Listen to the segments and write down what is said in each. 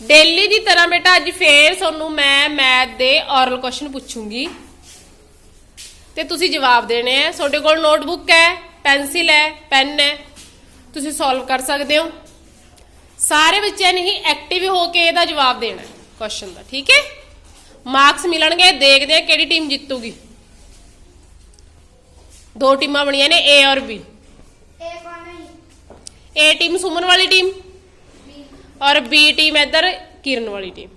Daily ਦੀ ਤਰ੍ਹਾਂ ਬੇਟਾ ਅੱਜ ਫੇਰ ਤੁਹਾਨੂੰ ਮੈਂ ਮੈਥ ਦੇ ਔਰਲ ਕੁਐਸਚਨ ਪੁੱਛੂੰਗੀ। ਤੇ ਤੁਸੀਂ ਜਵਾਬ ਦੇਣੇ ਆ। ਤੁਹਾਡੇ ਕੋਲ ਨੋਟਬੁੱਕ ਹੈ ਪੈਨਸਿਲ ਹੈ ਪੈਨ ਹੈ। ਤੁਸੀਂ ਸੋਲਵ ਕਰ ਸਕਦੇ ਹੋ। ਸਾਰੇ ਬੱਚਿਆਂ ਨੇ ਹੀ ਐਕਟਿਵ ਹੋ ਕੇ ਇਹਦਾ ਜਵਾਬ ਦੇਣਾ ਕੁਐਸਚਨ ਦਾ ਠੀਕ ਹੈ? ਮਾਰਕਸ ਮਿਲਣਗੇ ਦੇਖਦੇ ਆ ਕਿਹੜੀ ਟੀਮ ਜਿੱਤੂਗੀ। ਦੋ ਟੀਮਾਂ ਬਣੀਆਂ ਨੇ A ਔਰ B ਇਹ ਕੌਣ ਹੈ? A ਟੀਮ ਸੁਮਨ ਵਾਲੀ ਟੀਮ ਔਰ B ਟੀਮ ਇੱਧਰ ਕਿਰਨ ਵਾਲੀ ਟੀਮ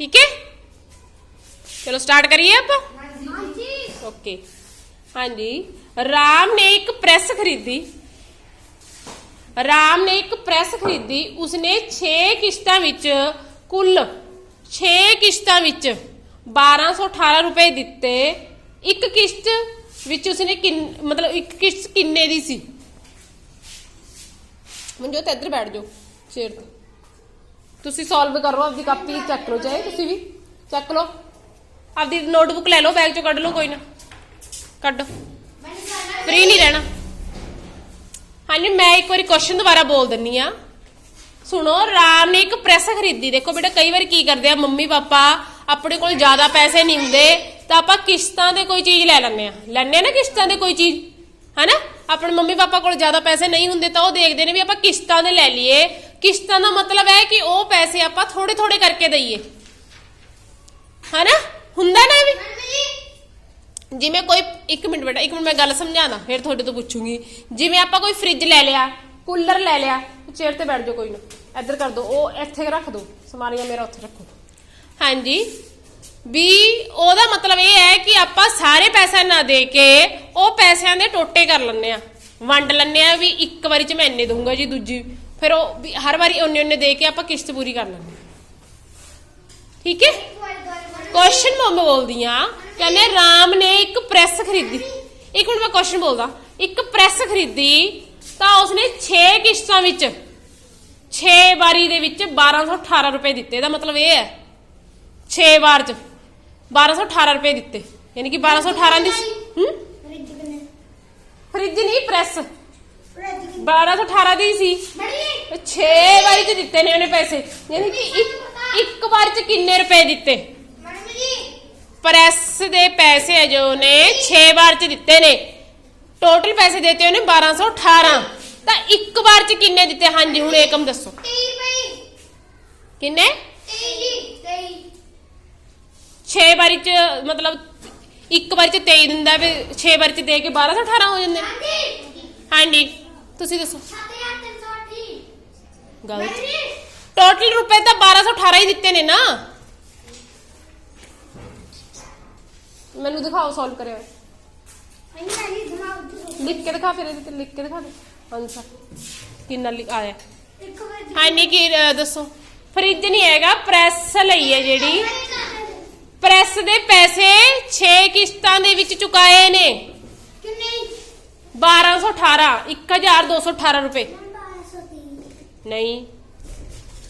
ਠੀਕ ਹੈ ਚਲੋ ਸਟਾਰਟ ਕਰੀਏ ਆਪਾਂ ਹਾਂਜੀ ਓਕੇ ਹਾਂਜੀ ਰਾਮ ਨੇ ਇੱਕ ਪ੍ਰੈਸ ਖਰੀਦੀ ਰਾਮ ਨੇ ਇੱਕ ਪ੍ਰੈਸ ਖਰੀਦੀ ਉਸਨੇ 6 ਕਿਸ਼ਤਾਂ ਵਿੱਚ ਕੁੱਲ 6 ਕਿਸ਼ਤਾਂ ਵਿੱਚ 1218 ਰੁਪਏ ਦਿੱਤੇ ਇੱਕ ਕਿਸ਼ਤ ਵਿੱਚ ਉਸਨੇ ਕਿੰਨ ਮਤਲਬ ਇੱਕ ਕਿਸ਼ਤ ਕਿੰਨੇ ਦੀ ਸੀ ਮਨਜੋਤ ਇੱਧਰ ਬੈਠ ਜਾਓ ਚੇਅਰ ਤੇ ਤੁਸੀਂ ਸੋਲਵ ਕਰੋ ਆਪਦੀ ਕਾਪੀ ਚੱਕ ਲਓ ਚਾਹੇ, ਤੁਸੀਂ ਵੀ ਚੱਕ ਲਓ। ਆਪਦੀ ਨੋਟਬੁੱਕ ਲੈ ਲਓ ਬੈਗ ਚੋਂ ਕੱਢ ਲਓ, ਕੋਈ ਨਾ। ਕੱਢੋ। ਫ੍ਰੀ ਨਹੀਂ ਰਹਿਣਾ। ਹਾਂਜੀ, ਮੈਂ ਇੱਕ ਵਾਰੀ ਕੁਐਸਚਨ ਦੁਬਾਰਾ ਬੋਲ ਦਿੰਨੀ ਆ। ਸੁਣੋ, ਰਾਮ ਨੇ ਇੱਕ ਪ੍ਰੈਸ ਖਰੀਦੀ। ਦੇਖੋ ਬੇਟਾ, ਕਈ ਵਾਰ ਕੀ ਕਰਦੇ ਆ, ਮੰਮੀ, ਪਾਪਾ ਆਪਣੇ ਕੋਲ ਜ਼ਿਆਦਾ ਪੈਸੇ ਨਹੀਂ ਹੁੰਦੇ, ਤਾਂ ਆਪਾਂ ਕਿਸ਼ਤਾਂ ਦੇ ਕੋਈ ਚੀਜ਼ ਲੈ ਲੈਂਦੇ ਆ। ਲੈਣੇ ਆ ਨਾ ਕਿਸ਼ਤਾਂ ਦੇ ਕੋਈ ਚੀਜ਼, ਹਨਾ? ਆਪਣੇ ਮੰਮੀ, ਪਾਪਾ ਕੋਲ ਜ਼ਿਆਦਾ ਪੈਸੇ ਨਹੀਂ ਹੁੰਦੇ, ਤਾਂ ਉਹ ਦੇਖਦੇ ਨੇ ਵੀ ਆਪਾਂ ਕਿਸ਼ਤਾਂ ਦੇ ਲੈ ਲਈਏ। ਕਿਸ਼ਤਾਂ ਦਾ ਮਤਲਬ ਹੈ ਕਿ ਉਹ ਪੈਸੇ ਆਪਾਂ ਥੋੜੇ ਥੋੜੇ ਕਰਕੇ ਦਈਏ। ਹੈਨਾ? ਹੁੰਦਾ ਨਾ ਇਹ ਵੀ? ਜਿਵੇਂ ਕੋਈ ਇੱਕ ਮਿੰਟ ਬੇਟਾ ਇੱਕ ਮਿੰਟ ਮੈਂ ਗੱਲ ਸਮਝਾਣਾ ਫਿਰ ਤੁਹਾਡੇ ਤੋਂ ਪੁੱਛੂੰਗੀ। ਜਿਵੇਂ ਆਪਾਂ ਕੋਈ ਫ੍ਰਿਜ ਲੈ ਲਿਆ ਕੂਲਰ ਲੈ ਲਿਆ ਚੇਅਰ ਤੇ ਬੈਠ ਜਾਓ ਕੋਈ ਨਾ। ਇੱਧਰ ਕਰ ਦਿਓ ਉਹ ਇੱਥੇ ਰੱਖ ਦਿਓ ਸਮਾਰੀਆਂ ਮੇਰਾ ਉੱਥੇ ਰੱਖੋ। ਹਾਂਜੀ। ਵੀ ਉਹਦਾ ਮਤਲਬ ਇਹ ਹੈ ਕਿ ਆਪਾਂ ਸਾਰੇ ਪੈਸੇ ਨਾ ਦੇ ਕੇ ਉਹ ਪੈਸਿਆਂ ਦੇ ਟੋਟੇ ਕਰ ਲੈਂਦੇ ਆ ਵੰਡ ਲੈਂਦੇ ਆ ਵੀ ਇੱਕ ਵਾਰੀ ਚ ਮੈਂ ਇੰਨੇ ਦਊਂਗਾ ਜੀ ਦੂਜੀ ਫਿਰ ਉਹ ਵੀ ਹਰ ਵਾਰੀ ਉਹਨੇ ਉਹਨੇ ਦੇ ਕੇ ਆਪਾਂ ਕਿਸ਼ਤ ਪੂਰੀ ਕਰ ਲੈਂਦੇ। ਠੀਕ ਹੈ? ਕੁਐਸਚਨ ਮੈਂ ਬੋਲਦੀ ਆ ਕਹਿੰਦੇ ਰਾਮ ਨੇ ਇੱਕ ਪ੍ਰੈਸ ਖਰੀਦੀ। ਇੱਕ ਮਿੰਟ ਮੈਂ ਕੁਐਸਚਨ ਬੋਲਦਾ। ਇੱਕ ਪ੍ਰੈਸ ਖਰੀਦੀ ਤਾਂ ਉਸਨੇ 6 ਕਿਸ਼ਤਾਂ ਵਿੱਚ 6 ਵਾਰੀ ਦੇ ਵਿੱਚ 1218 ਰੁਪਏ ਦਿੱਤੇ। ਇਹਦਾ ਮਤਲਬ ਇਹ ਹੈ 6 ਵਾਰ ਚ 1218 ਰੁਪਏ ਦਿੱਤੇ। ਯਾਨੀ ਕਿ 1218 ਦੀ ਹੂੰ? ਫ੍ਰਿਜ ਨਹੀਂ ਪ੍ਰੈਸ ਫ੍ਰਿਜ ਕਿੰਨੇ? 1218 ਦੀ ਸੀ। ਬੜੀ 6 ਵਾਰੀ ਚ ਦਿੱਤੇ ਨੇ ਉਹਨੇ ਪੈਸੇ। ਯਾਨੀ ਕਿ ਇੱਕ ਇੱਕ ਵਾਰ ਚ ਕਿੰਨੇ ਰੁਪਏ ਦਿੱਤੇ? ਮੰਮੀ ਜੀ ਪ੍ਰੈਸ ਦੇ ਪੈਸੇ ਹੈ ਜੋ ਨੇ 6 ਵਾਰ ਚ ਦਿੱਤੇ ਨੇ। ਟੋਟਲ ਪੈਸੇ ਦਿੱਤੇ ਉਹਨੇ 1218 ਤਾਂ ਇੱਕ ਵਾਰ ਚ ਕਿੰਨੇ ਦਿੱਤੇ? ਹਾਂਜੀ, ਹੁਣ ਏਕਮ ਦੱਸੋ। 23 ਪਈ ਕਿੰਨੇ? 23 ਜੀ 23 6 ਵਾਰੀ ਚ, ਮਤਲਬ ਇੱਕ ਵਾਰੀ ਚ 23 ਦਿੰਦਾ ਵੀ 6 ਵਾਰੀ ਚ ਦੇ ਕੇ 1218 ਹੋ ਜਾਂਦੇ ਹਾਂਜੀ ਹਾਂਜੀ, ਤੁਸੀਂ ਦੱਸੋ। 7380 ਗਲਤ ਮੰਮੀ ਟੋਟਲ ਰੁਪਏ ਤਾਂ 1218 ਹੀ ਦਿੱਤੇ ਨੇ ਨਾ ਮੈਨੂੰ ਦਿਖਾਓ ਸੋਲਵ ਕਰਿਆ ਹੋਇਆ। ਮੰਮੀ ਜੀ ਦਿਮਾਗ ਲਿਖ ਕੇ ਦਿਖਾ ਫਿਰ ਇਹਦੇ ਤੇ ਲਿਖ ਕੇ ਦਿਖਾ ਦੇ ਆਨਸਰ ਕਿੰਨਾ ਲਿਖ ਆਇਆ ਇੱਕ ਵਾਰ ਹਾਂ ਨਹੀਂ ਕੀ ਅਹ, ਦੱਸੋ ਫ੍ਰਿਜ ਨਹੀਂ ਹੈਗਾ ਪ੍ਰੈਸ ਲਈ ਹੈ ਜਿਹੜੀ। ਪ੍ਰੈਸ ਦੇ ਪੈਸੇ 6 ਕਿਸ਼ਤਾਂ ਦੇ ਵਿੱਚ ਚੁਕਾਏ ਨੇ। ਕਿੰਨੇ? 1218 1218 ਰੁਪਏ। 1230 ਨਹੀਂ।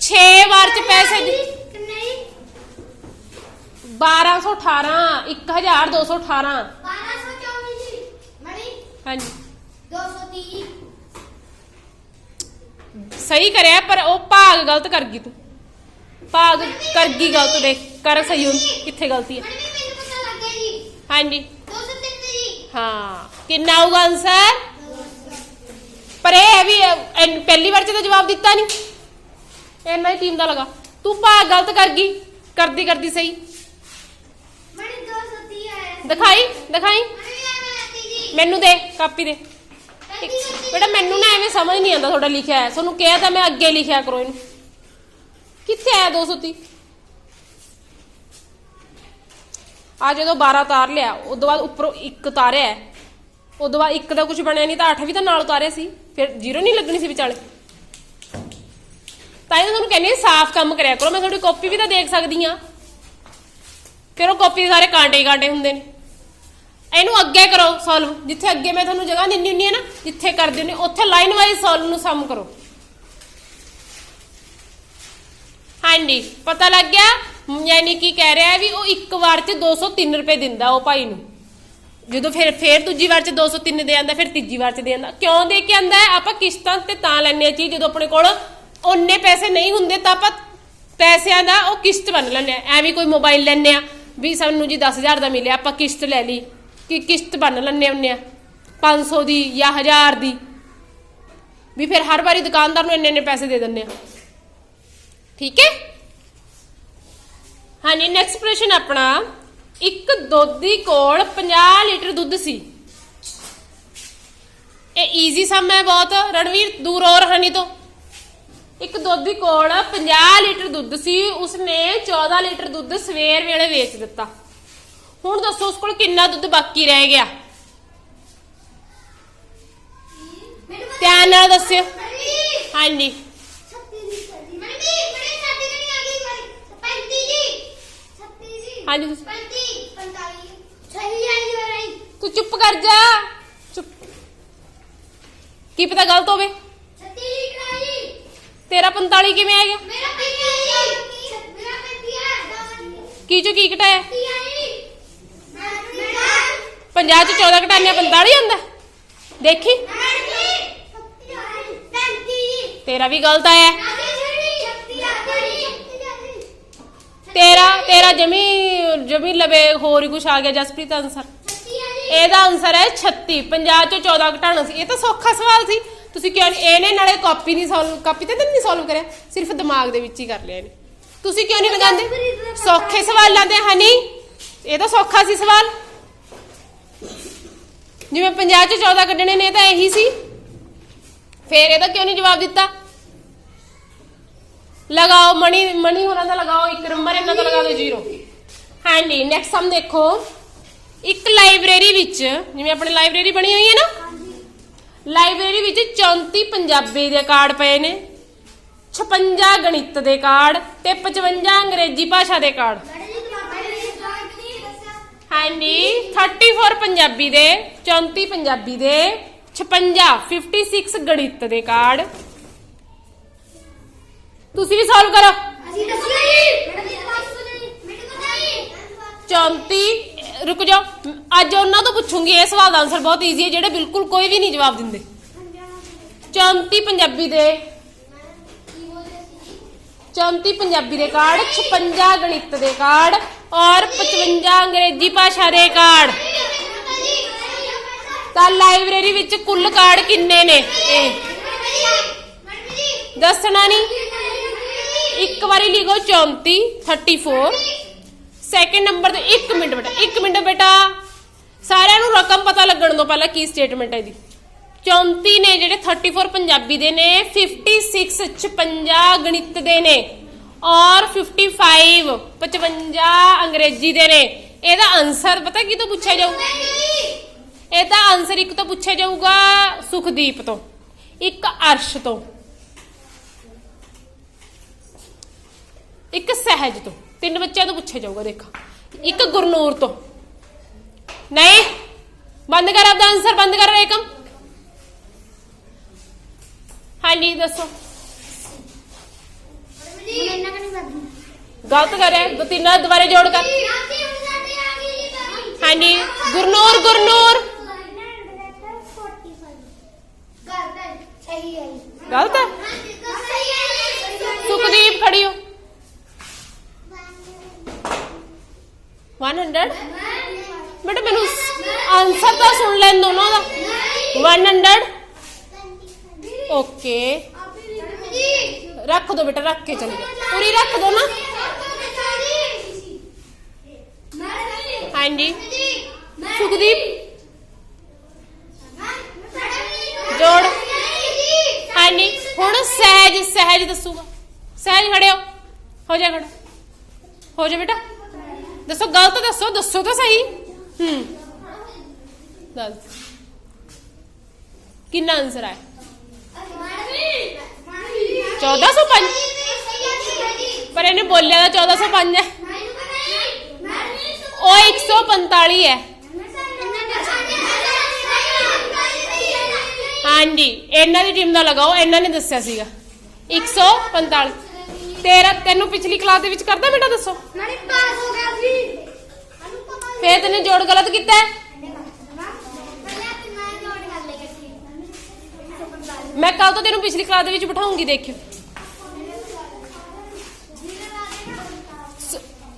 6 ਵਾਰ ਚ ਪੈਸੇ ਦੇ- ਕਿੰਨੇ 1218 1218 1224 ਜੀ ਮਣੀ ਹਾਂਜੀ। 230 ਸਹੀ ਕਰਿਆ ਪਰ ਉਹ ਭਾਗ ਗਲਤ ਕਰ ਗਈ ਤੂੰ। ਭਾਗ ਕਰ ਗਈ ਗਲਤ ਦੇਖ ਕਰ ਸਹੀ ਹੁਣ ਕਿੱਥੇ ਗਲਤੀ ਹੈ। ਮਣੀ ਮੈਨੂੰ ਪਤਾ ਲੱਗ ਗਿਆ ਜੀ। ਹਾਂਜੀ। 203 ਜੀ ਹਾਂ। ਕਿੰਨਾ ਆਊਗਾ ਆਨਸਰ ਪਰ ਇਹ ਹੈ ਵੀ ਇਹ- ਇਹ ਪਹਿਲੀ ਵਾਰ ਚ ਤਾਂ ਜਵਾਬ ਦਿੱਤਾ ਨਹੀਂ। ਇਹਨਾਂ ਹੀ ਟੀਮ ਦਾ ਲਗਾ। ਤੂੰ ਭਾਗ ਗਲਤ ਕਰ ਗਈ। ਕਰਦੀ ਕਰਦੀ ਸਹੀ। ਮਣੀ 230 ਆਇਆ ਦਿਖਾਈ ਦਿਖਾਈ। ਮੈਨੂੰ ਦੇ ਕਾਪੀ ਦੇ। ਬੇਟਾ ਮੈਨੂੰ ਨਾ ਐਵੇਂ ਸਮਝ ਨਹੀਂ ਆਉਂਦਾ ਤੁਹਾਡਾ ਲਿਖਿਆ ਹੈ। ਤੁਹਾਨੂੰ ਕਿਹਾ ਤਾਂ ਮੈਂ ਅੱਗੇ ਲਿਖਿਆ ਕਰੋ ਇਹਨੂੰ। ਕਿੱਥੇ ਆਇਆ 230 ਆ ਜਦੋਂ 12 ਉਤਾਰ ਲਿਆ ਉਦੋਂ ਬਾਅਦ ਉੱਪਰੋਂ ਇੱਕ ਉਤਾਰਿਆ ਹੈ। ਉਦੋਂ ਬਾਅਦ ਇੱਕ ਦਾ ਕੁਝ ਬਣਿਆ ਨਹੀਂ ਤਾਂ 8 ਵੀ ਤਾਂ ਨਾਲ ਉਤਾਰੇ ਸੀ। ਫਿਰ ਜ਼ੀਰੋ ਨਹੀਂ ਲੱਗਣੀ ਸੀ ਵਿਚਾਲੇ। ਤਾਂ ਇਹ ਤੁਹਾਨੂੰ ਕਹਿੰਦੇ ਸਾਫ਼ ਕੰਮ ਕਰਿਆ ਕਰੋ। ਮੈਂ ਤੁਹਾਡੀ ਕਾਪੀ ਵੀ ਤਾਂ ਦੇਖ ਸਕਦੀ ਆ ਫਿਰ ਉਹ ਕਾਪੀ ਦੇ ਸਾਰੇ ਕਾਂਟੇ ਕਾਂਟੇ ਹੁੰਦੇ ਨੇ। ਇਹਨੂੰ ਅੱਗੇ ਕਰੋ ਸੋਲਵ ਜਿੱਥੇ ਅੱਗੇ ਮੈਂ ਤੁਹਾਨੂੰ ਜਗ੍ਹਾ ਦਿੰਦੀ ਹੁੰਦੀ ਹੈ ਨਾ, ਜਿੱਥੇ ਕਰਦੇ ਹੁੰਦੇ ਉੱਥੇ ਲਾਈਨ ਵਾਈਜ਼ ਸੋਲਵ ਨੂੰ ਸਮ ਕਰੋ। ਹਾਂਜੀ, ਪਤਾ ਲੱਗ ਗਿਆ? ਯਾਨੀ ਕੀ ਕਹਿ ਰਿਹਾ ਵੀ ਉਹ ਇੱਕ ਵਾਰ 'ਚ 203 ਰੁਪਏ ਦਿੰਦਾ ਉਹ ਭਾਈ ਨੂੰ। ਜਦੋਂ ਫਿਰ ਫਿਰ ਦੂਜੀ ਵਾਰ 'ਚ 203 ਦੇ ਆਂਦਾ, ਫਿਰ ਤੀਜੀ ਵਾਰ 'ਚ ਦੇ ਆਂਦਾ। ਕਿਉਂ ਦੇ ਕੇ ਆਂਦਾ? ਹੈ? ਆਪਾਂ ਕਿਸ਼ਤਾਂ ਤੇ ਤਾਂ ਲੈਣੇ ਆ ਚੀਜ਼, ਜਦੋਂ ਆਪਣੇ ਕੋਲ ਓਨੇ ਪੈਸੇ ਨਹੀਂ ਹੁੰਦੇ ਤਾਂ ਆਪਾਂ ਪੈਸਿਆਂ ਦਾ ਉਹ ਕਿਸ਼ਤ ਬਣ ਲੈਂਦੇ ਆ ਐਵੇਂ ਕੋਈ ਮੋਬਾਈਲ ਲੈਣੇ ਆ ਵੀ ਸਾਨੂੰ ਜੀ 10000 ਦਾ ਮਿਲਿਆ, ਆਪਾਂ ਕਿਸ਼ਤ ਲੈ ਲਈ। ਕਿ ਕਿਸ਼ਤ ਬਣ ਲੈਣੇ ਹੁੰਨੇ ਆ 500 ਦੀ ਜਾਂ 1000 ਦੀ। ਵੀ ਫਿਰ ਹਰ ਵਾਰੀ ਦੁਕਾਨਦਾਰ ਨੂੰ ਇੰਨੇ ਇੰਨੇ ਪੈਸੇ ਦੇ ਦਿੰਦੇ ਆ ਠੀਕ ਹੈ? ਹਾਂਜੀ ਨੈਕਸਟ ਪ੍ਰਸ਼ਨ ਆਪਣਾ। ਇੱਕ ਦੋਧੀ ਕੋਲ 50 ਲੀਟਰ ਦੁੱਧ ਸੀ। ਇਹ ਈਜ਼ੀ ਸਮ ਹੈ ਬਹੁਤ। ਰਣਵੀਰ ਦੂਰ ਹੋ ਰਹਾਨੀ ਤੋਂ। ਇੱਕ ਦੋਧੀ ਕੋਲ 50 ਲੀਟਰ ਦੁੱਧ ਸੀ। ਉਸਨੇ 14 ਲੀਟਰ ਦੁੱਧ ਸਵੇਰ ਵੇਲੇ ਵੇਚ ਦਿੱਤਾ। ਹੁਣ ਦੱਸੋ ਉਸ ਕੋਲ ਕਿੰਨਾ ਦੁੱਧ ਬਾਕੀ ਰਹਿ ਗਿਆ? ਧਿਆਨ ਨਾਲ ਦੱਸਿਓ। ਹਾਂਜੀ। ਛੱਤੀ ਦੀ ਛੱਤੀ ਮਣੀ ਮਣੀ ਛੱਤੀ ਤਾਂ ਨਹੀਂ ਆ ਗਈ ਮਣੀ 35 ਜੀ ਛੱਤੀ ਜੀ। ਹਾਂਜੀ। ਤੁਸੀਂ- 35 45 ਸਹੀ ਆਈ ਹੋ ਰਹੀ ਤੂੰ ਚੁੱਪ ਕਰ ਜਾ। ਚੁੱਪ। ਕੀ ਪਤਾ ਗਲਤ ਹੋਵੇ? 36 ਲੀਟਰ ਆਈ ਤੇਰਾ 45 ਕਿਵੇਂ ਆ ਗਿਆ? ਮੇਰਾ 35 ਆਈ ਮੇਰਾ 35 ਆ ਕੀ ਚੋਂ ਕੀ ਘਟਾਇਆ? 30 ਆਈ ਮੇਰਾ 50 ਚ 14 ਘਟਾਉਂਦੇ 45 ਆਉਂਦਾ। ਦੇਖੀ। ਤੇਰਾ ਵੀ ਗਲਤ ਆਇਆ। ਤੇਰਾ ਤੇਰਾ ਜਮੀ ਜਮੀ ਲਵੇ, ਹੋਰ ਹੀ ਕੁਝ ਆ ਗਿਆ, ਜਸਪ੍ਰੀਤ ਆਨਸਰ ਇਹਦਾ ਆਨਸਰ ਹੈ 36 50 ਚੋਂ 14 ਘਟਾਉਣਾ ਸੀ। ਇਹ ਤਾਂ ਸੌਖਾ ਸਵਾਲ ਸੀ। ਤੁਸੀਂ ਕਿਉਂ ਇਹਨੇ ਨਾਲੇ ਕਾਪੀ ਨਹੀਂ ਸੋਲਵ ਕਾਪੀ ਤੇ ਨਹੀਂ ਸੋਲਵ ਕਰਿਆ। ਸਿਰਫ ਦਿਮਾਗ ਦੇ ਵਿੱਚ ਹੀ ਕਰ ਲਿਆ ਇਹਨੇ। ਤੁਸੀਂ ਕਿਉਂ ਨਹੀਂ ਲਗਾਉਂਦੇ? ਸੌਖੇ ਸਵਾਲਾਂ ਦੇ ਹਨੀ ਇਹ ਤਾਂ ਸੌਖਾ ਸੀ ਸਵਾਲ। ਜਿਵੇਂ 50 ਚੋਂ 14 ਕੱਢਣੇ ਨੇ ਤਾਂ ਇਹੀ ਸੀ। ਫੇਰ ਇਹਦਾ ਕਿਉਂ ਨਹੀਂ ਜਵਾਬ ਦਿੱਤਾ? ਲਗਾਓ, ਮਣੀ ਮਣੀ ਹੋਰਾਂ ਦਾ ਲਗਾਓ, ਇੱਕ ਨੰਬਰ ਇਹਨਾਂ ਦਾ ਲਗਾ ਦਿਓ, ਜ਼ੀਰੋ। ਹਾਂਜੀ ਨੈਕਸਟ ਸਮ ਦੇਖੋ। ਇੱਕ ਲਾਇਬ੍ਰੇਰੀ ਵਿੱਚ, ਜਿਵੇਂ ਆਪਣੀ ਲਾਇਬ੍ਰੇਰੀ ਬਣੀ ਹੋਈ ਹੈ ਨਾ? ਲਾਇਬ੍ਰੇਰੀ ਵਿੱਚ 34 ਪੰਜਾਬੀ ਦੇ ਕਾਰਡ ਪਏ ਨੇ 56 ਗਣਿਤ ਦੇ ਕਾਰਡ ਤੇ 55 ਅੰਗਰੇਜ਼ੀ ਭਾਸ਼ਾ ਦੇ ਕਾਰਡ। ਹਾਂਜੀ 34 ਪੰਜਾਬੀ ਦੇ 34 ਪੰਜਾਬੀ ਦੇ 56 56 ਗਣਿਤ ਦੇ ਕਾਰਡ। ਤੁਸੀਂ ਵੀ ਸੋਲਵ ਕਰੋ। 34 ਰੁਕ ਜਾਓ। ਅੱਜ ਉਹਨਾਂ ਤੋਂ ਪੁੱਛੂੰਗੀ ਇਹ ਸਵਾਲ ਦਾ ਆਨਸਰ ਬਹੁਤ ਈਜ਼ੀ ਹੈ ਜਿਹੜੇ ਬਿਲਕੁਲ ਕੋਈ ਵੀ ਨਹੀਂ ਜਵਾਬ ਦਿੰਦੇ। 34 ਪੰਜਾਬੀ ਦੇ। 34 ਪੰਜਾਬੀ ਦੇ ਕਾਰਡ 56 ਗਣਿਤ ਦੇ ਕਾਰਡ ਔਰ 55 ਅੰਗਰੇਜ਼ੀ ਭਾਸ਼ਾ ਦੇ ਕਾਰਡ ਤਾਂ ਲਾਇਬ੍ਰੇਰੀ ਵਿੱਚ ਕੁੱਲ ਕਾਰਡ ਕਿੰਨੇ ਨੇ? ਇਹ ਦੱਸਣਾ ਨਹੀਂ। ਇੱਕ ਵਾਰੀ ਲਿਖੋ 34 34 ਸੈਕਿੰਡ ਨੰਬਰ ਤੇ 1 ਮਿੰਟ ਬੇਟਾ 1 ਮਿੰਟ ਬੇਟਾ। ਸਾਰਿਆਂ ਨੂੰ ਰਕਮ ਪਤਾ ਲੱਗਣ ਤੋਂ ਪਹਿਲਾਂ ਕੀ ਸਟੇਟਮੈਂਟ ਹੈ ਇਹਦੀ। 34 ਨੇ ਜਿਹੜੇ 34 ਪੰਜਾਬੀ ਦੇ ਨੇ 56 56 ਗਣਿਤ ਦੇ ਨੇ ਔਰ 55 55 ਅੰਗਰੇਜ਼ੀ ਦੇ ਨੇ। ਇਹਦਾ ਆਨਸਰ ਪਤਾ ਕੀ ਤੋਂ ਪੁੱਛਿਆ ਜਾਊ? ਇਹਦਾ ਆਨਸਰ ਇੱਕ ਤੋਂ ਪੁੱਛਿਆ ਜਾਊਗਾ ਸੁਖਦੀਪ ਤੋਂ, ਇੱਕ ਅਰਸ਼ ਤੋਂ। ਇੱਕ ਸਹਿਜ ਤੋਂ ਤਿੰਨ ਬੱਚਿਆਂ ਤੋਂ ਪੁੱਛਿਆ ਜਾਊਗਾ ਦੇਖਾ। ਇੱਕ ਗੁਰਨੂਰ ਤੋਂ। ਨਹੀਂ ਬੰਦ ਕਰ ਆਪਦਾ ਆਨਸਰ ਬੰਦ ਕਰ ਰੇਕਮ ਹਾਂਜੀ ਦੱਸੋ। ਗਲਤ ਕਰ ਰਿਹਾ ਦੋ ਤਿੰਨ ਦੁਬਾਰੇ ਜੋੜ ਕਰ। ਹਾਂਜੀ ਗੁਰਨੂਰ ਗੁਰਨੂਰ। ਗਲਤ ਹੈ। ਸੁਖਦੀਪ ਖੜੀ 100 ਬੇਟਾ, ਮੈਨੂੰ ਆਨਸਰ ਤਾਂ ਸੁਣ ਲੈਣ ਦੋ ਦਾ ਉਹਦਾ। 100 ਓਕੇ ਰੱਖ ਦੋ ਬੇਟਾ, ਰੱਖ ਕੇ ਚਲੇ। ਜਾਓ ਪੂਰੀ ਰੱਖ ਦੋ ਨਾ। ਹਾਂਜੀ। ਸੁਖਦੀਪ। ਜੋੜ। ਹਾਂਜੀ। ਹੁਣ ਸਹਿਜ ਸਹਿਜ ਦੱਸੂਗਾ। ਸਹਿਜ ਖੜੇ ਹੋ ਹੋ ਜਾ ਖੜਾ। ਹੋ ਜਾ ਬੇਟਾ। ਦੱਸੋ ਗਲਤ ਦੱਸੋ ਦੱਸੋ ਤਾਂ ਸਹੀ। ਹੂੰ। ਦੱਸ। ਕਿੰਨਾ ਆਨਸਰ ਹੈ? 1405 ਪਰ ਇਹਨੇ ਬੋਲਿਆ ਤਾਂ 1405 ਹੈ। ਉਹ 145 ਹੈ। ਹਾਂਜੀ ਇਹਨਾਂ ਦੀ ਟੀਮ ਦਾ ਲਗਾਓ ਇਹਨਾਂ ਨੇ ਦੱਸਿਆ ਸੀਗਾ। 145 ਤੇਰਾ ਤੈਨੂੰ ਪਿਛਲੀ ਕਲਾਸ ਦੇ ਵਿੱਚ ਕਰਦਾ ਬੇਟਾ ਦੱਸੋ? ਫੇਰ ਤੈਨੇ ਜੋੜ ਗਲਤ ਕੀਤਾ ਹੈ? ਮੈਂ ਕੱਲ ਤੋਂ ਤੈਨੂੰ ਪਿਛਲੀ ਕਲਾਸ ਦੇ ਵਿੱਚ ਬਿਠਾਉਂਗੀ ਦੇਖਿਓ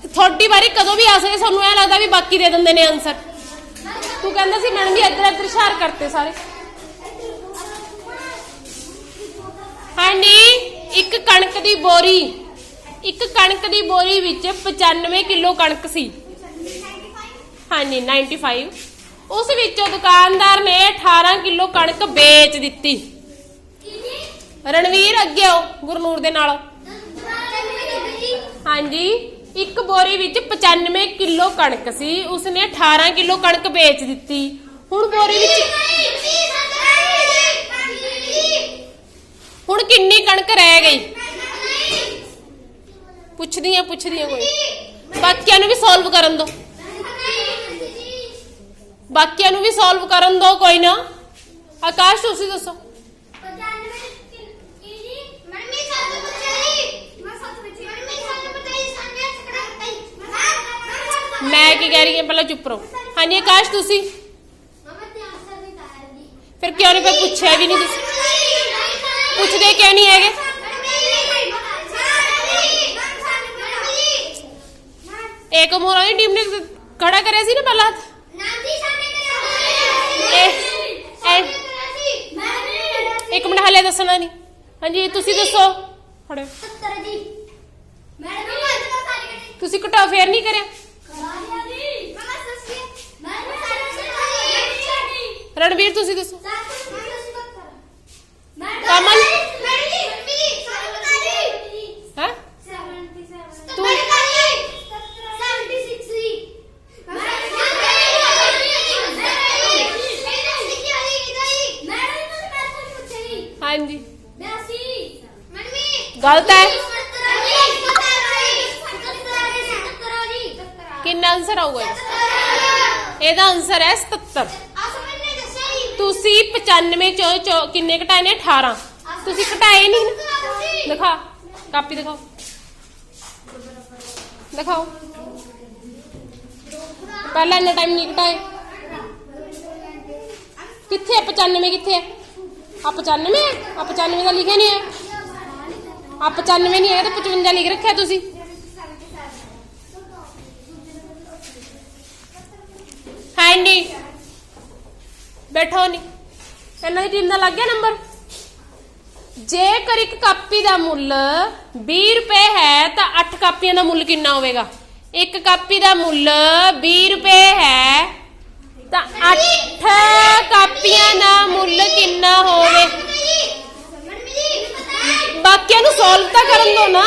ਤੁਹਾਡੀ ਵਾਰੀ ਕਦੋਂ ਵੀ ਆ ਸਕੇ ਸਾਨੂੰ ਐ ਲੱਗਦਾ ਵੀ ਬਾਕੀ ਦੇ ਦਿੰਦੇ ਨੇ ਆਨਸਰ ਤੂੰ ਕਹਿੰਦਾ ਸੀ ਮੈਡਮ ਵੀ ਇੱਧਰ ਇੱਧਰ ਇਸ਼ਾਰ ਕਰਤੇ ਸਾਰੇ। ਹਾਂਜੀ? ਇੱਕ ਕਣਕ ਦੀ ਬੋਰੀ, ਇੱਕ ਕਣਕ ਦੀ ਬੋਰੀ ਵਿੱਚ 95 ਕਿਲੋ ਕਣਕ ਸੀ। ਹਾਂਜੀ 95 ਉਸ ਵਿੱਚੋਂ ਦੁਕਾਨਦਾਰ ਨੇ 18 ਕਿਲੋ ਕਣਕ ਵੇਚ ਦਿੱਤੀ। ਰਣਵੀਰ ਅੱਗੇ ਆਓ ਗੁਰਨੂਰ ਦੇ ਨਾਲ। ਹਾਂਜੀ, ਇੱਕ ਬੋਰੀ ਵਿੱਚ 95 ਕਿਲੋ ਕਣਕ ਸੀ। ਉਸਨੇ 18 ਕਿਲੋ ਕਣਕ ਵੇਚ ਦਿੱਤੀ। ਹੁਣ ਬੋਰੀ ਵਿੱਚ ਹੁਣ ਕਿੰਨੀ ਕਣਕ ਰਹਿ ਗਈ? ਪੁੱਛਦੀਆਂ ਪੁੱਛਦੀਆਂ ਕੋਈ। ਬਾਕੀਆਂ ਨੂੰ ਵੀ ਸੋਲਵ ਕਰਨ ਦੋ। ਬਾਕੀਆਂ ਨੂੰ ਵੀ ਸੋਲਵ ਕਰਨ ਦੋ ਕੋਈ ਨਾ। ਆਕਾਸ਼ ਤੁਸੀਂ ਦੱਸੋ। ਮੈਂ ਕੀ ਕਹਿ ਰਹੀ ਹਾਂ? ਪਹਿਲਾਂ ਚੁੱਪ ਰਹੋ। ਹਾਂਜੀ ਆਕਾਸ਼ ਤੁਸੀਂ? ਫਿਰ ਕਿਉਂ ਨਹੀਂ ਫਿਰ ਪੁੱਛਿਆ ਵੀ ਨਹੀਂ ਤੁਸੀਂ? ਪੁੱਛਦੇ ਕਿਉਂ ਨਹੀਂ ਹੈਗੇ? ਏਕ ਮੋਰਾ ਦੀ ਟੀਮ ਨੇ ਖੜਾ ਕਰਿਆ ਸੀ ਨਾ ਪਹਿਲਾਂ ਹੱਥ? ਇੱਕ ਮਿੰਟ ਹਲੇ ਦੱਸਣਾ ਨਹੀਂ। ਹਾਂਜੀ, ਤੁਸੀਂ ਦੱਸੋ। ਖੜੇ। ਤੁਸੀਂ ਘਟਾ ਫੇਰ ਨਹੀਂ ਕਰਿਆ। ਰਣਵੀਰ, ਤੁਸੀਂ ਦੱਸੋ। ਕਮਲ? ਹੈ? ਤੂੰ ਹਾਂਜੀ। ਗਲਤ ਹੈ। ਕਿੰਨਾ ਆਨਸਰ ਆਊਗਾ ਇਹਦਾ? ਇਹਦਾ ਆਨਸਰ ਹੈ 77 ਤੁਸੀਂ 95 ਚੋਂ ਚੋਂ ਕਿੰਨੇ ਘਟਾਏ ਨੇ 18 ਤੁਸੀਂ ਘਟਾਏ ਨਹੀਂ ਨਾ ਦਿਖਾ ਕਾਪੀ ਦਿਖਾਓ ਦਿਖਾਓ ਪਹਿਲਾਂ ਇੰਨਾ ਟਾਈਮ ਨਹੀਂ ਘਟਾਏ ਕਿੱਥੇ ਹੈ 95 ਕਿੱਥੇ ਹੈ ਆ 95 ਹੈ ਆ 95 ਦਾ ਲਿਖਿਆ ਨਹੀਂ ਹੈ ਆ 95 ਨਹੀਂ ਹੈ ਤਾਂ 55 ਲਿਖ ਰੱਖਿਆ ਤੁਸੀਂ ਹਾਂਜੀ ਬੈਠੋ ਨਹੀਂ ਇਹਨਾਂ ਦੀ ਟੀਮ ਦਾ ਲੱਗ ਗਿਆ ਨੰਬਰ? ਜੇਕਰ ਇੱਕ ਕਾਪੀ ਦਾ ਮੁੱਲ 20 ਰੁਪਏ ਹੈ, ਤਾਂ 8 ਕਾਪੀਆਂ ਦਾ ਮੁੱਲ ਕਿੰਨਾ ਹੋਵੇਗਾ? ਇੱਕ ਕਾਪੀ ਦਾ ਮੁੱਲ 20 ਰੁਪਏ ਹੈ, ਤਾਂ 8 ਕਾਪੀਆਂ ਦਾ ਮੁੱਲ ਕਿੰਨਾ ਹੋਵੇ? ਬਾਕੀਆਂ ਨੂੰ ਸੋਲਵ ਤਾਂ ਕਰਨ ਦੋ ਨਾ।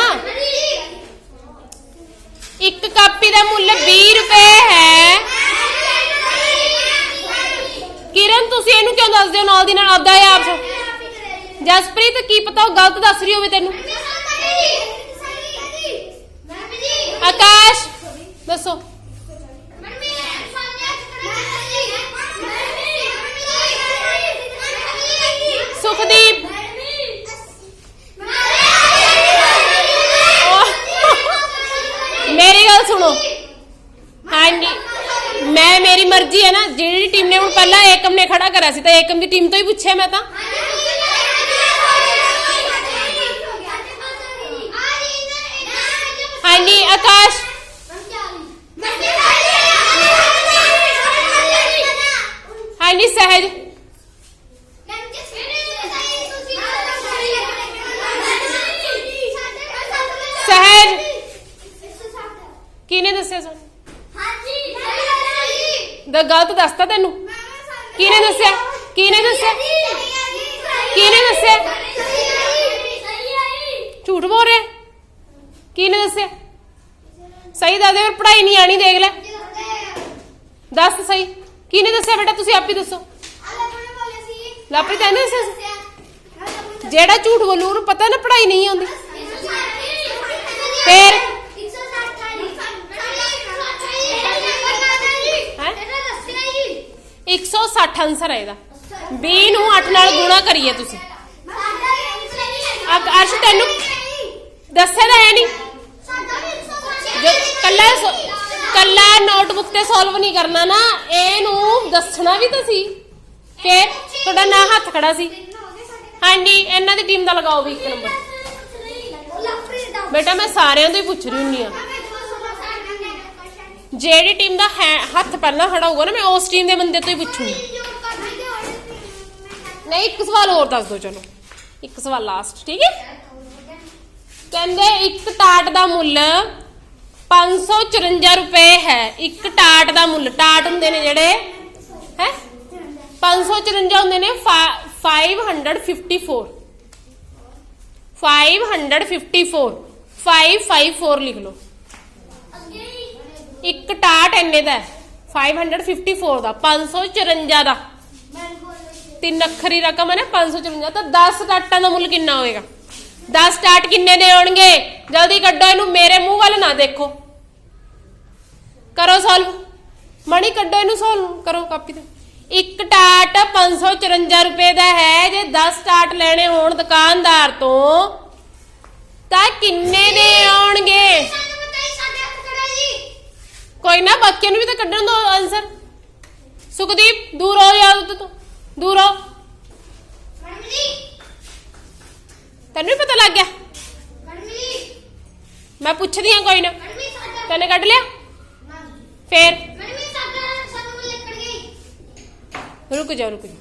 ਇੱਕ ਕਾਪੀ ਦਾ ਮੁੱਲ 20 ਰੁਪਏ ਹੈ ਕਿਰਨ ਤੁਸੀਂ ਇਹਨੂੰ ਕਿਉਂ ਦੱਸਦੇ ਹੋ ਨਾਲ ਦੀ ਨਾਲ ਆਪਦਾ ਆਪ ਜਸਪ੍ਰੀਤ ਕੀ ਪਤਾ ਉਹ ਗਲਤ ਦੱਸ ਰਹੀ ਹੋਵੇ ਤੈਨੂੰ? ਆਕਾਸ਼ ਦੱਸੋ ਸੁਖਦੀਪ ਮੇਰੀ ਗੱਲ ਸੁਣੋ ਹਾਂਜੀ ਮੈਂ ਮੇਰੀ ਮਰਜ਼ੀ ਹੈ ਨਾ ਜਿਹੜੀ ਟੀਮ ਨੇ ਹੁਣ ਪਹਿਲਾਂ ਏਕਮ ਨੇ ਖੜਾ ਕਰਿਆ ਸੀ ਤਾਂ ਏਕਮ ਦੀ ਟੀਮ ਤੋਂ ਹੀ ਪੁੱਛਿਆ ਮੈਂ ਤਾਂ। ਹਾਂਜੀ ਆਕਾਸ਼। ਹਾਂਜੀ ਸਹਿਜ। ਸਹਿਜ। ਕਿਹਨੇ ਦੱਸਿਆ ਸਾਨੂੰ ਦਾ ਗਲਤ ਦੱਸਤਾ ਤੈਨੂੰ? ਕਿਹਨੇ ਦੱਸਿਆ? ਕਿਹਨੇ ਦੱਸਿਆ? ਕਿਹਨੇ ਦੱਸਿਆ? ਝੂਠ ਬੋਲ ਰਿਹਾ? ਕਿਹਨੇ ਦੱਸਿਆ? ਸਹੀ ਦੱਸ ਦੇ, ਫਿਰ ਪੜ੍ਹਾਈ ਨਹੀਂ ਆਣੀ ਦੇਖ ਲੈ। ਦੱਸ ਸਹੀ। ਕਿਹਨੇ ਦੱਸਿਆ ਬੇਟਾ? ਤੁਸੀਂ ਆਪ ਹੀ ਦੱਸੋ। ਲਾਪਰੀ ਤਾਂ ਇਹਨੇ ਦੱਸਿਆ ਜਿਹੜਾ ਝੂਠ ਬੋਲੂ, ਉਹਨੂੰ ਪਤਾ ਨਾ ਪੜ੍ਹਾਈ ਨਹੀਂ ਆਉਂਦੀ। ਫਿਰ? 160 ਆਨਸਰ ਹੈ ਇਹਦਾ। 20 ਨੂੰ 8 ਨਾਲ ਗੁਣਾ ਕਰੀਏ ਤੁਸੀਂ। ਅਬ ਅਰਸ਼, ਤੈਨੂੰ ਦੱਸਿਆ ਤਾਂ ਹੈ ਨਹੀਂ। ਜੋ ਕੱਲਾ ਕੱਲਾ ਨੋਟਬੁੱਕ ਤੇ ਸੋਲਵ ਨਹੀਂ ਕਰਨਾ ਨਾ, ਇਹਨੂੰ ਦੱਸਣਾ ਵੀ ਤਾਂ ਸੀ ਫਿਰ ਤੁਹਾਡਾ ਨਾਂ ਹੱਥ ਖੜਾ ਸੀ। ਹਾਂਜੀ, ਇਹਨਾਂ ਦੀ ਟੀਮ ਦਾ ਲਗਾਓ ਵੀ ਇੱਕ ਨੰਬਰ ਬੇਟਾ, ਮੈਂ ਸਾਰਿਆਂ ਤੋਂ ਹੀ ਪੁੱਛ ਰਹੀ ਹੁੰਨੀ ਆ। ਜਿਹੜੀ ਟੀਮ ਦਾ ਹੈ- ਹੱਥ ਪਹਿਲਾਂ ਖੜਾ ਹੋਊਗਾ ਨਾ, ਮੈਂ ਉਸ ਟੀਮ ਦੇ ਬੰਦੇ ਤੋਂ ਹੀ ਪੁੱਛੂੰਗੀ। ਨਹੀਂ ਇੱਕ ਸਵਾਲ ਹੋਰ ਦੱਸ ਦਿਓ ਚਲੋ। ਇੱਕ ਸਵਾਲ ਲਾਸਟ ਠੀਕ ਹੈ? ਕਹਿੰਦੇ ਇੱਕ ਟਾਟ ਦਾ ਮੁੱਲ 554 ਰੁਪਏ ਹੈ। ਇੱਕ ਟਾਟ ਦਾ ਮੁੱਲ ਟਾਟ ਹੁੰਦੇ ਨੇ ਜਿਹੜੇ ਹੈ? 554 ਹੁੰਦੇ ਨੇ ਫਾ- 554 554 554 ਲਿਖ ਲਓ। ਇੱਕ ਟਾਟ ਇੰਨੇ ਦਾ ਹੈ, 554 ਦਾ 554 ਦਾ ਮੈਂ ਬੋਲ ਤਿੰਨ ਅੱਖਰੀ ਰਕਮ ਹੈ ਨਾ 554 ਤਾਂ 10 ਟਾਟਾਂ ਦਾ ਮੁੱਲ ਕਿੰਨਾ ਹੋਏਗਾ? 10 ਟਾਟ ਕਿੰਨੇ ਦੇ ਆਉਣਗੇ ਜਲਦੀ ਕੱਢੋ ਇਹਨੂੰ, ਮੇਰੇ ਮੂੰਹ ਵੱਲ ਨਾ ਦੇਖੋ। ਕਰੋ ਸੋਲਵ ਮਣੀ, ਕੱਢੋ ਇਹਨੂੰ ਸੋਲਵ ਕਰੋ ਕਾਪੀ ਤੇ। ਇੱਕ ਟਾਟ 554 ਰੁਪਏ ਦਾ ਹੈ, ਜੇ 10 ਟਾਟ ਲੈਣੇ ਹੋਣ ਦੁਕਾਨਦਾਰ ਤੋਂ, ਤਾਂ ਕਿੰਨੇ ਦੇ ਆਉਣਗੇ? ਕੋਈ ਨਾ, ਬਾਕੀਆਂ ਨੂੰ ਵੀ ਤਾਂ ਕੱਢਣ ਦੋ ਆਨਸਰ ਸੁਖਦੀਪ, ਦੂਰ ਹੋ ਜਾ ਉੱਤੇ ਤੋਂ। ਦੂਰ ਹੋ। ਮੈਡਮ ਜੀ ਤੈਨੂੰ ਵੀ ਪਤਾ ਲੱਗ ਗਿਆ? ਮੈਡਮ ਜੀ ਮੈਂ ਪੁੱਛਦੀ ਹਾਂ ਕੋਈ ਨਾ। ਮੈਡਮ ਜੀ ਸਾਡਾ ਤੈਨੇ ਕੱਢ ਲਿਆ? ਫੇਰ? ਮੈਡਮ ਜੀ ਸਾਡਾ ਸਾਨੂੰ ਲੱਕੜ ਗਈ ਰੁਕ ਜਾ ਰੁਕ ਜਾ।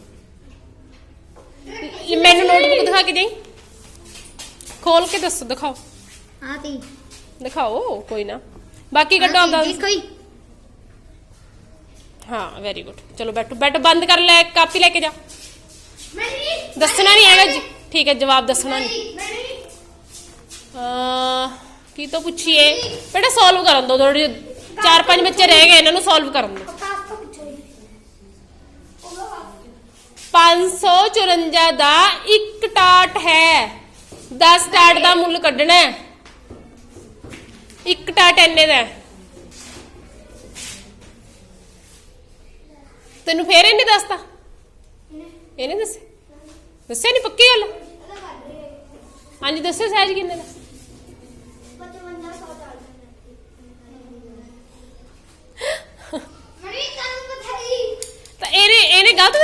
ਇਹ ਮੈਨੂੰ ਨੋਟਬੁੱਕ ਦਿਖਾ ਕੇ ਦੇਈ। ਖੋਲ ਕੇ ਦੱਸੋ ਦਿਖਾਓ। ਹਾਂ ਤੀ। ਦਿਖਾਓ ਕੋਈ ਨਾ। ਬਾਕੀ ਕੱਢੋ ਆਪਦਾ। ਦੇਖੋ ਹੀ ਵੈਰੀ ਗੁੱਡ ਚਲੋ ਬੈਠੋ। ਬੈਠੋ ਬੰਦ ਕਰ ਲੈ ਕਾਪੀ ਲੈ ਕੇ ਜਾ। ਦੱਸਣਾ ਨਹੀਂ ਹੈਗਾ ਜੀ। ਠੀਕ ਹੈ ਜਵਾਬ ਦੱਸਣਾ ਨਹੀਂ। ਕੀ ਤੋਂ ਪੁੱਛੀਏ? ਬੇਟਾ ਸੋਲਵ ਕਰਨ ਦੋ ਥੋੜੀ ਚਾਰ ਪੰਜ ਬੱਚੇ ਰਹਿ ਗਏ ਇਹਨਾਂ ਨੂੰ ਸੋਲਵ ਕਰਨ ਦੋ। ਕਾਸ ਤੋਂ ਪੁੱਛੋ ਜੀ। 554 ਦਾ ਇੱਕ ਟਾਟ ਹੈ। 10 ਟਾਟ ਦਾ ਮੁੱਲ ਕੱਢਣਾ ਹੈ। ਇੱਕ ਟਾਟ ਇੰਨੇ ਦਾ ਹੈ। ਤੈਨੂੰ ਫੇਰ ਇਹਨੇ ਦੱਸਤਾ ਇਹਨੇ ਦੱਸੇ ਦੱਸਿਆ? ਨਹੀਂ ਪੱਕੀ ਗੱਲ? ਹਾਂਜੀ ਦੱਸਿਓ ਸਹਿਜ ਕਿੰਨੇ ਦਾ? ਮੈਡਮ ਜੀ ਤੁਹਾਨੂੰ ਪਤਾ ਹੀ ਤਾਂ ਇਹਨੇ ਇਹਨੇ ਗਲਤ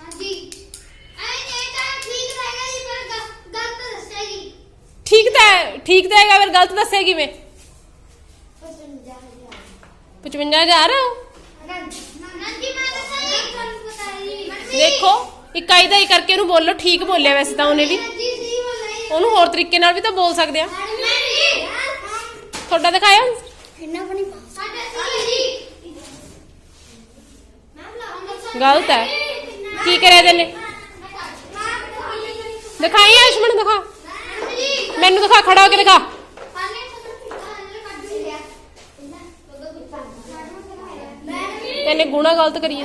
ਹਾਂਜੀ। ਇਹ ਤਾਂ ਠੀਕ ਰਹੇਗਾ ਜੀ ਪਰ ਗਲਤ ਦੱਸਿਆ ਜੀ ਠੀਕ ਤਾਂ ਹੈ ਠੀਕ ਤਾਂ ਹੈਗਾ ਫਿਰ ਗਲਤ ਦੱਸਿਆ ਕਿਵੇਂ? ਪਸੰਦ ਜਾ ਰਿਹਾ 55000 ਨੰਦੀ ਮੈਂ ਦੱਸਾਂ ਜੀ ਤੁਹਾਨੂੰ ਪਤਾ ਹੈ ਜੀ ਮੈਡਮ ਜੀ ਦੇਖੋ ਇਕਾਈ ਦਾ ਹੀ ਕਰਕੇ ਉਹਨੂੰ ਬੋਲੋ ਠੀਕ ਬੋਲਿਆ ਵੈਸੇ ਤਾਂ ਉਹਨੇ ਵੀ। ਉਹਨੂੰ ਹੋਰ ਤਰੀਕੇ ਨਾਲ ਵੀ ਤਾਂ ਬੋਲ ਸਕਦੇ ਆ। ਤੁਹਾਡਾ ਦਿਖਾਇਆ? ਗਲਤ ਹੈ। ਕੀ ਕਰਿਆ ਤੈਨੇ ਦਿਖਾਈ ਆਸ਼ਮਣ ਦਿਖਾ। ਮੈਨੂੰ ਦਿਖਾ ਖੜਾ ਹੋ ਕੇ ਦਿਖਾ। ਤੈਨੇ ਗੁਣਾ ਗਲਤ ਕਰੀਏ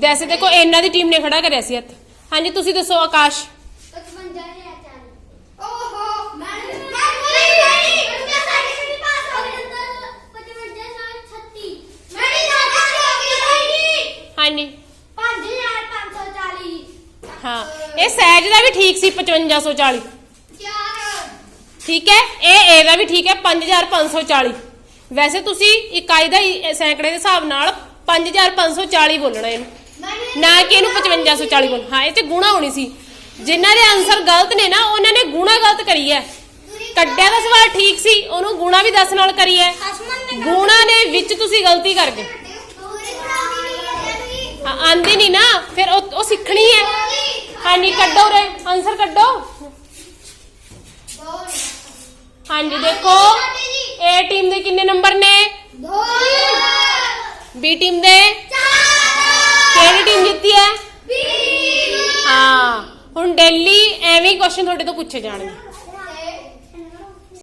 ਵੈਸੇ ਦੇਖੋ ਇਹਨਾਂ ਦੀ ਟੀਮ ਨੇ ਖੜਾ ਕਰਿਆ ਸੀ ਹੱਥ। ਹਾਂਜੀ ਤੁਸੀਂ ਦੱਸੋ ਆਕਾਸ਼। ਹਾਂਜੀ। ਹਾਂ। ਇਹ ਸਹਿਜ ਦਾ ਵੀ ਠੀਕ ਸੀ 5540 ਠੀਕ ਹੈ? ਇਹ ਇਹਦਾ ਵੀ ਠੀਕ ਹੈ 5540 ਵੈਸੇ ਤੁਸੀਂ ਇਕਾਈ ਦਾ ਸੈਂਕੜੇ ਦੇ ਹਿਸਾਬ ਨਾਲ 5540 ਬੋਲਣਾ ਇਹਨੂੰ। ਨਾ ਕਿ ਇਹਨੂੰ 5540 ਬੋਲ। ਹਾਂ ਇਹ ਚ ਗੁਣਾ ਹੋਣੀ ਸੀ। ਜਿਨ੍ਹਾਂ ਦੇ ਆਨਸਰ ਗਲਤ ਨੇ ਨਾ ਉਹਨਾਂ ਨੇ ਗੁਣਾ ਗਲਤ ਕਰੀ ਹੈ। ਕੱਢਿਆ ਦਾ ਸਵਾਲ ਠੀਕ ਸੀ ਉਹਨੂੰ ਗੁਣਾ ਵੀ 10 ਨਾਲ ਕਰੀ ਹੈ। ਗੁਣਾ ਨੇ ਵਿੱਚ ਤੁਸੀਂ ਗਲਤੀ ਕਰ ਗਏ। ਆਂਦੀ ਨਹੀਂ ਨਾ ਫਿਰ ਉਹ ਸਿੱਖਣੀ ਹੈ। ਹਾਂਜੀ ਕੱਢੋ ਰੇ ਆਨਸਰ ਕੱਢੋ। ਹਾਂਜੀ ਦੇਖੋ। ਏ ਟੀਮ ਦੇ ਕਿੰਨੇ ਨੰਬਰ ਨੇ? ਦੋ। ਬੀ ਟੀਮ ਦੇ ਕਿਹੜੀ ਟੀਮ ਜਿੱਤੀ ਹੈ ਹਾਂ ਹੁਣ ਡੇਲੀ ਐਵੇਂ ਕੁਐਸਚਨ ਤੁਹਾਡੇ ਤੋਂ ਪੁੱਛੇ ਜਾਣਗੇ।